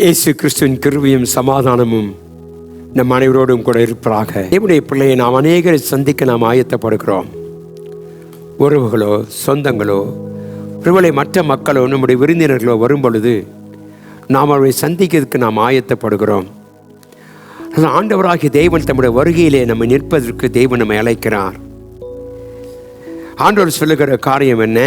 இயேசு கிறிஸ்துவின் கிருவியும் சமாதானமும் நம் அனைவரோடும் கூட இருப்பதாக. இவனுடைய பிள்ளையை நாம் அநேகரை சந்திக்க நாம் ஆயத்தப்படுகிறோம். உறவுகளோ சொந்தங்களோ ஒருவேளை மற்ற மக்களோ நம்முடைய விருந்தினர்களோ வரும் பொழுது நாம் அவரை சந்திக்கிறதுக்கு நாம் ஆயத்தப்படுகிறோம். ஆண்டவராகிய தெய்வன் தம்முடைய வருகையிலே நம்மை நிற்பதற்கு தெய்வம் நம்மை அழைக்கிறார். ஆண்டவர் சொல்லுகிற காரியம் என்ன?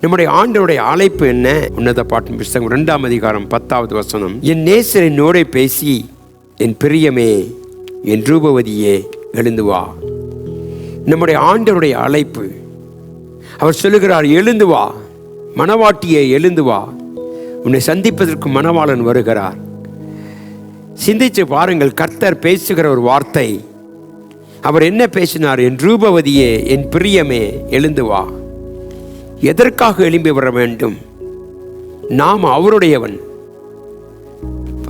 நம்முடைய ஆண்டனுடைய அழைப்பு என்ன? உன்னத பாட்டும் புஸ்தகம் ரெண்டாம் அதிகாரம் பத்தாவது வசனம். என் நேசர் என்னோட பேசி என் பிரியமே என் ரூபவதியே எழுந்து வா. நம்முடைய ஆண்டனுடைய அழைப்பு. அவர் சொல்லுகிறார் எழுந்து வா. மணவாட்டியே எழுந்து வா. உன்னை சந்திப்பதற்கு மணவாளன் வருகிறார். சிந்திச்சு பாருங்கள் கர்த்தர் பேசுகிற ஒரு வார்த்தை. அவர் என்ன பேசினார்? என் ரூபவதியே என் பிரியமே எழுந்து வா. எதற்காக எழும்பி வர வேண்டும்? நாம் அவருடையவன்.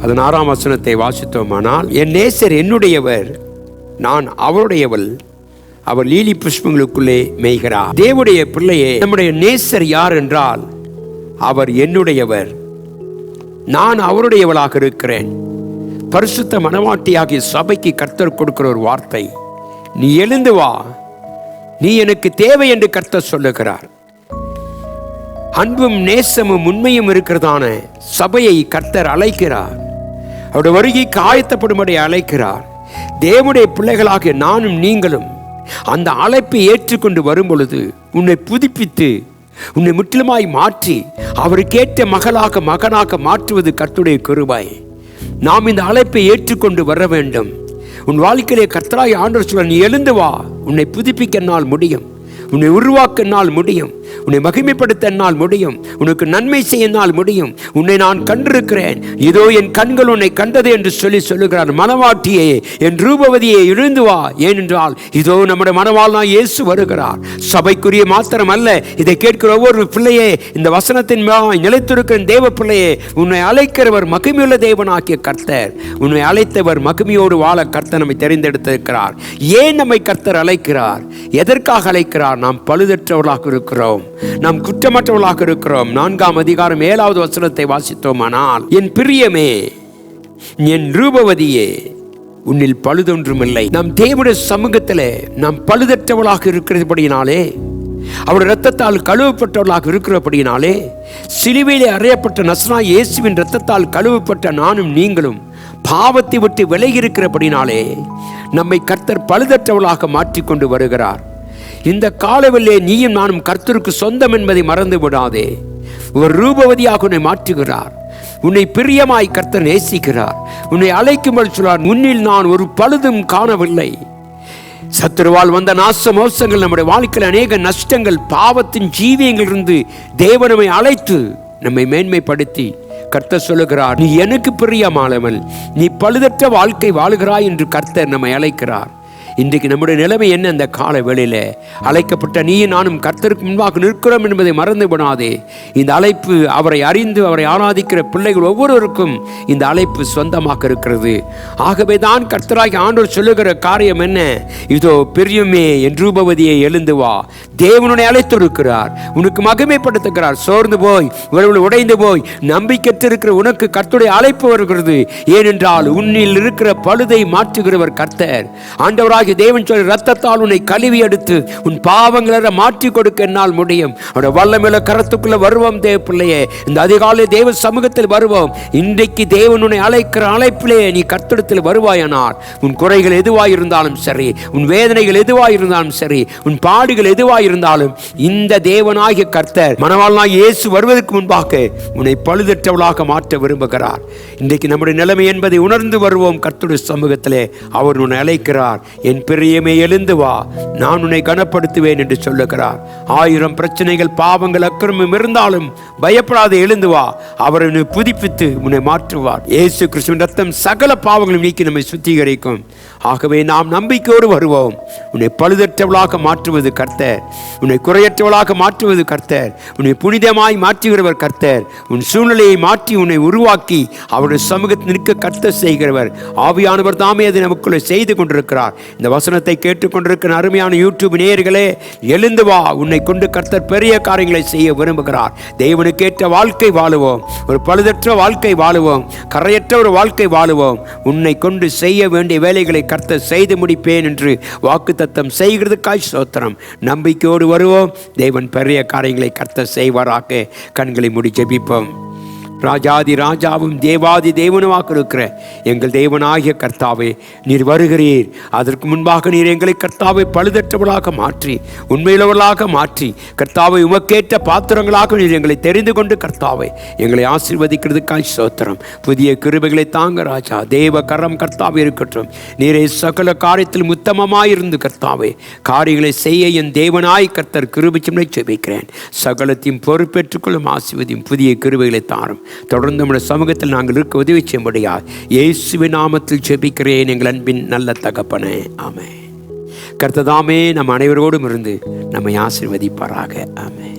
பதினாறாம் வசனத்தை வாசித்தோமானால் என் நேசர் என்னுடையவர் நான் அவருடையவள். அவர் லீலி புஷ்பங்களுக்குள்ளே மேய்கிறார். தேவடைய பிள்ளையே நம்முடைய நேசர் யார் என்றால் அவர் என்னுடையவர். நான் அவருடையவளாக இருக்கிறேன். பரிசுத்த மனவாட்டியாகிய சபைக்கு கர்த்தர் கொடுக்கிற ஒரு வார்த்தை. நீ எழுந்து வா. நீ எனக்கு தேவை என்று கர்த்தர் சொல்லுகிறார். அன்பும் நேசமும் உண்மையும் இருக்கிறதான சபையை கர்த்தர் அழைக்கிறார். அவருடைய வருகைக்கு ஆயத்தப்படும்படி அழைக்கிறார். தேவனுடைய பிள்ளைகளாகிய நானும் நீங்களும் அந்த அழைப்பை ஏற்றுக்கொண்டு வரும் பொழுது உன்னை புதுப்பித்து உன்னை முற்றிலுமாய் மாற்றி அவருக்கேற்ற மகளாக மகனாக மாற்றுவது கர்த்துடைய கருவாய் நாம் இந்த அழைப்பை ஏற்றுக்கொண்டு வர வேண்டும். உன் வாழ்க்கையிலே கர்த்தராய் ஆண்டர் சொல்ல நீ எழுந்து வா உன்னை புதுப்பிக்க என்னால் முடியும். உன்னை உருவாக்க என்னால் முடியும். உன்னை மகிமைப்படுத்த என்னால் முடியும். உனக்கு நன்மை செய்ய என்னால் முடியும். உன்னை நான் கண்டிருக்கிறேன். இதோ என் கண்கள் உன்னை கண்டது என்று சொல்லி சொல்லுகிறார். மனவாட்டியே என் ரூபவதியை எழுந்து வா. ஏனென்றால் இதோ நம்முடைய மனவாழ்னா இயேசு வருகிறார். சபைக்குரிய மாத்திரம் அல்ல இதை கேட்கிற ஒவ்வொரு பிள்ளையே இந்த வசனத்தின் நிலைத்திருக்கிற தேவ பிள்ளையே உன்னை அழைக்கிறவர் மகிமையுள்ள தேவனாக்கிய கர்த்தர். உன்னை அழைத்தவர் மகிமையோடு வாழ கர்த்தர் நம்மை தெரிந்தெடுத்திருக்கிறார். ஏன் நம்மை கர்த்தர் அழைக்கிறார்? எதற்காக அழைக்கிறார்? நாம் பழுதற்றவர்களாக இருக்கிறோம். நாம் குற்றமற்றவர்களாக இருக்கிறோம். நான்காம் அதிகாரம் ஏழாவது வசனத்தை வாசித்தோமானால் என் பிரியமே என் ரூபவதியே உன்னில் பழுதொன்றுமில்லை. நம் தேவனுடைய சமூகத்தில் நாம் பழுதற்றவளாக இருக்கிறபடியினாலே அவருடைய இரத்தத்தால் கழுவப்பட்டவர்களாக இருக்கிறபடியினாலே சிலுவையிலே அறையப்பட்ட நஸ்னா இயேசுவின் இரத்தத்தால் கழுவப்பட்ட நானும் நீங்களும் பாவத்தை விட்டு விலகி இருக்கிறபடினாலே நம்மை கர்த்தர் பழுதற்றவளாக மாற்றிக்கொண்டு வருகிறார். இந்த காலவிலே நீயும் நானும் கர்த்தருக்கு சொந்தம் என்பதை மறந்து விடாதே. ஒரு ரூபவதியாக உன்னை மாற்றுகிறார். உன்னை பிரியமாய் கர்த்தர் நேசிக்கிறார். உன்னை அழைக்கும்படி சொல்றார் முன்னில் நான் ஒரு பழுதும் காணவில்லை. சத்துருவால் வந்த நாச மோசங்கள் நம்முடைய வாழ்க்கையில் அநேக நஷ்டங்கள் பாவத்தின் ஜீவியங்கள் இருந்து தேவனமை அழைத்து நம்மை மேன்மைப்படுத்தி கர்த்தர் சொல்லுகிறார் நீ எனக்கு பிரியமானவன் நீ பழுதற்ற வாழ்க்கை வாழுகிறாய் என்று கர்த்தர் நம்மை அழைக்கிறார். இன்றைக்கு நம்முடைய நிலைமை என்ன அந்த கால வேளையில்? அழைக்கப்பட்ட நீயும் நானும் கர்த்தருக்கு முன்பாக நிற்கிறோம் என்பதை மறந்து விடாதே இந்த அழைப்பு அவரை அறிந்து அவரை ஆராதிக்கிற பிள்ளைகள் ஒவ்வொருவருக்கும் இந்த அழைப்பு சொந்தமாக இருக்கிறது. ஆகவே தான் கர்த்தராகி ஆண்டோர் சொல்லுகிற காரியம் என்ன? இதோ பெரியுமே என் ரூபவதியை எழுந்து வா. தேவனுடைய அழைத்திருக்கிறார். உனக்கு மகிமைப்படுத்துகிறார். சோர்ந்து போய் உறவுகள் உடைந்து போய் நம்பிக்கைத்திருக்கிற உனக்கு கர்த்துடைய அழைப்பு வருகிறது. ஏனென்றால் உன்னில் இருக்கிற பழுதை மாற்றுகிறவர் கர்த்தர். ஆண்டவராக ஆகிய தேவன் சொல்லி ரத்தத்தால் உன்னை கழுவி எடுத்து உன் பாவங்களை மாற்றி கொடுக்க என்னால் முடியும். அவருடைய வல்லமில கரத்துக்குள்ள வருவோம் தேவ பிள்ளையே. இந்த அதிகாலை தேவ சமூகத்தில் வருவோம். இன்றைக்கு தேவன் உன்னை அழைக்கிற அழைப்பிலே நீ கர்த்தடத்தில் வருவாயனால் உன் குறைகள் எதுவாக இருந்தாலும் சரி உன் வேதனைகள் எதுவாக இருந்தாலும் சரி உன் பாடுகள் எதுவாக இருந்தாலும் இந்த தேவனாகிய கர்த்தர் மனவாழ்நாய் இயேசு வருவதற்கு முன்பாக உன்னை பழுதற்றவளாக மாற்ற விரும்புகிறார். இன்றைக்கு நம்முடைய நிலைமை என்பதை உணர்ந்து வருவோம் கர்த்தருடைய சமூகத்திலே. அவர் உன்னை அழைக்கிறார். என் என் பிரியமே எழுந்து வா. நான் உன்னை கனப்படுத்துவேன் என்று சொல்லுகிறார். ஆயிரம் பிரச்சனைகள் பாவங்கள் அக்கிரமம் இருந்தாலும் பயப்படாத எழுந்து வா. அவர் உன்னை புதுப்பித்து உன்னை மாற்றுவார். இயேசு கிறிஸ்துவின் ரத்தம் சகல பாவங்களும் நீக்கி நம்மை சுத்திகரிக்கும். ஆகவே நாம் நம்பிக்கையோடு வருவோம். உன்னை பழுதற்றவளாக மாற்றுவது கர்த்தர். உன்னை குறையற்றவளாக மாற்றுவது கர்த்தர். உன்னை புனிதமாய் மாற்றுகிறவர் கர்த்தர். உன் சூழ்நிலையை மாற்றி உன்னை உருவாக்கி அவருடைய சமூகத்தில் நிற்க கர்த்தர் செய்கிறவர். ஆவியானவர் தாமே அதை நமக்குள்ளே செய்து கொண்டிருக்கிறார். இந்த இந்த வசனத்தை கேட்டுக்கொண்டிருக்கிற அருமையான யூடியூப் நேயர்களே எழுந்து வா. உன்னை கொண்டு கர்த்தர் பெரிய காரியங்களை செய்ய விரும்புகிறார். தேவனுக்கேற்ற வாழ்க்கை வாழுவோம். ஒரு பழுதற்ற வாழ்க்கை வாழுவோம். கரையற்ற ஒரு வாழ்க்கை வாழுவோம். உன்னை கொண்டு செய்ய வேண்டிய வேலைகளை கர்த்தர் செய்து முடிப்பேன் என்று வாக்குத்தத்தம் செய்கிறதுக்காய் சோத்திரம் நம்பிக்கையோடு வருவோம். தேவன் பெரிய காரியங்களை கர்த்தர் செய்வாராக. கண்களை முடி ஜெபிப்போம். ராஜாதி ராஜாவும் தேவாதி தேவனுமாக இருக்கிற எங்கள் தேவனாகிய கர்த்தாவே நீர் வருகிறீர். அதற்கு முன்பாக நீர் எங்களை கர்த்தாவை பழுதற்றவர்களாக மாற்றி உண்மையுள்ளவர்களாக மாற்றி கர்த்தாவை உமக்கேற்ற பாத்திரங்களாக நீர் எங்களை தெரிந்து கொண்டு கர்த்தாவை எங்களை ஆசீர்வதிக்கிறதுக்காய் சோத்திரம் புதிய கிருபைகளை தாங்க ராஜா தேவ கரம் கர்த்தாவே இருக்கட்டும். நீரை சகல காரியத்தில் உத்தமமாயிருந்து கர்த்தாவே. காரியங்களை செய்ய என் தேவனாய் கர்த்தர் கிருபை செபிக்கிறேன் சகலத்தையும் பொறுப்பேற்றுக்கொள்ளும் ஆசிர்வதியும் புதிய கிருபைகளை தாரும். தொடர்ந்து நம்முடைய சமூகத்தில் நாங்கள் இருக்க உதவி செய்யும்படியா இயேசுவின் நாமத்தில் செபிக்கிறேன் எங்கள் அன்பின் நல்ல தகப்பனே. ஆமே கர்த்ததாமே நம் அனைவரோடும் இருந்து நம்மை ஆசிர்வதிப்பாராக. ஆமே